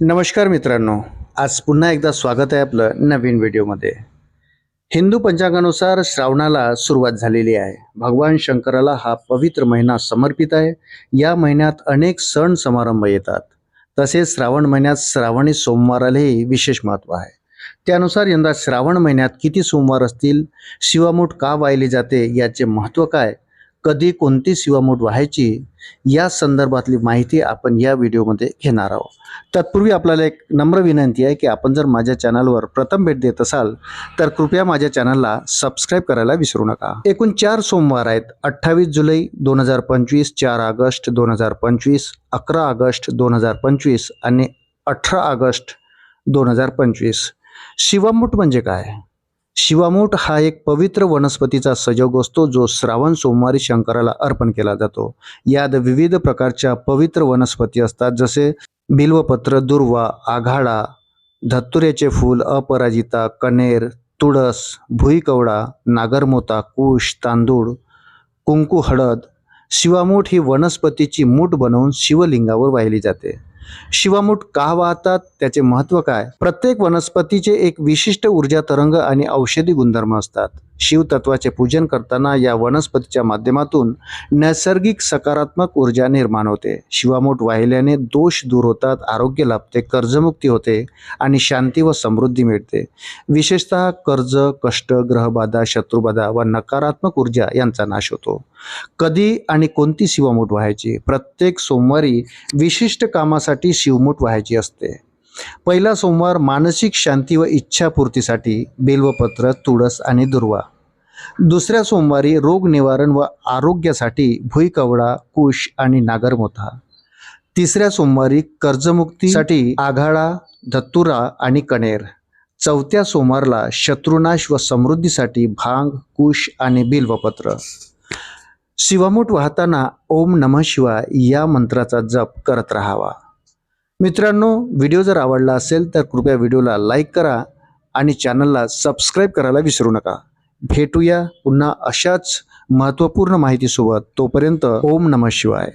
नमस्कार मित्रांनो आज पुन्हा एकदा स्वागत आहे आपलं नवीन व्हिडिओमध्ये. हिंदू पंचांगानुसार श्रावणाला सुरुवात झालेली आहे. भगवान शंकराला हा पवित्र महिना समर्पित आहे. या महिन्यात अनेक सण समारंभ येतात. तसेच श्रावण महिन्यात श्रावणी सोमवारालाही विशेष महत्त्व आहे. त्यानुसार यंदा श्रावण महिन्यात किती सोमवार असतील शिवामूठ का वाहिली जाते याचे महत्त्व काय कधी कोणती शिवामूठ व्हायची या संदर्भातली माहिती आपण या व्हिडिओमध्ये घेणार आहोत. तत्पूर्वी आपल्याला एक नम्र विनंती आहे की आपण जर माझ्या चॅनलवर प्रथम भेट देत असाल तर कृपया माझ्या चॅनलला सबस्क्राईब करायला विसरू नका. एकूण चार सोमवार आहेत अठ्ठावीस जुलै दोन हजार पंचवीस चार ऑगस्ट दोन हजार पंचवीस अकरा ऑगस्ट दोन हजार पंचवीस आणि अठरा ऑगस्ट दोन हजार पंचवीस. शिवामूठ म्हणजे काय? शिवामूठ हा एक पवित्र वनस्पतीचा सजोग असतो जो श्रावण सोमवारी शंकराला अर्पण केला जातो. यात विविध प्रकारच्या पवित्र वनस्पती असतात जसे बिल्वपत्र दुर्वा आघाडा धत्तुऱ्याचे फूल अपराजिता कनेर तुळस भुईकवडा नागरमोता कुश तांदूळ कुंकू हळद. शिवामूठ ही वनस्पतीची मूठ बनवून शिवलिंगावर वाहिली जाते. शिवामूठ का वाहतात त्याचे महत्त्व काय? प्रत्येक वनस्पतीचे एक विशिष्ट ऊर्जा तरंग आणि औषधी गुणधर्म असतात. शिवतत्वाचे पूजन करताना या वनस्पतीच्या माध्यमातून नैसर्गिक सकारात्मक ऊर्जा निर्माण होते. शिवामोठ वाहिल्याने दोष दूर होतात आरोग्य लाभते कर्जमुक्ती होते आणि शांती व समृद्धी मिळते. विशेषतः कर्ज कष्ट ग्रहबाधा शत्रुबाधा व नकारात्मक ऊर्जा यांचा नाश होतो. कधी आणि कोणती शिवामूठ व्हायची? प्रत्येक सोमवारी विशिष्ट कामासाठी शिवमूठ व्हायची असते. पहिला सोमवार मानसिक शांती व इच्छापूर्तीसाठी बेलवपत्र तुळस आणि दुर्वा. दुसऱ्या सोमवारी रोग निवारण व आरोग्यासाठी भुईकवडा कुश आणि नागरमोथा. तिसऱ्या सोमवारी कर्जमुक्तीसाठी आघाडा धत्तुरा आणि कणेर. चौथ्या सोमवारला शत्रुनाश व समृद्धीसाठी भांग कुश आणि बिल्वपत्र. शिवामूठ वाहताना ओम नमः शिवाय या मंत्राचा जप करत राहावा. मित्रांनो व्हिडिओ जर आवडला असेल तर कृपया व्हिडिओला लाईक करा आणि चॅनलला सबस्क्राईब करायला विसरू नका. भेटूया पुन्हा अशाच महत्त्वपूर्ण माहितीसोबत. तोपर्यंत ओम नमः शिवाय.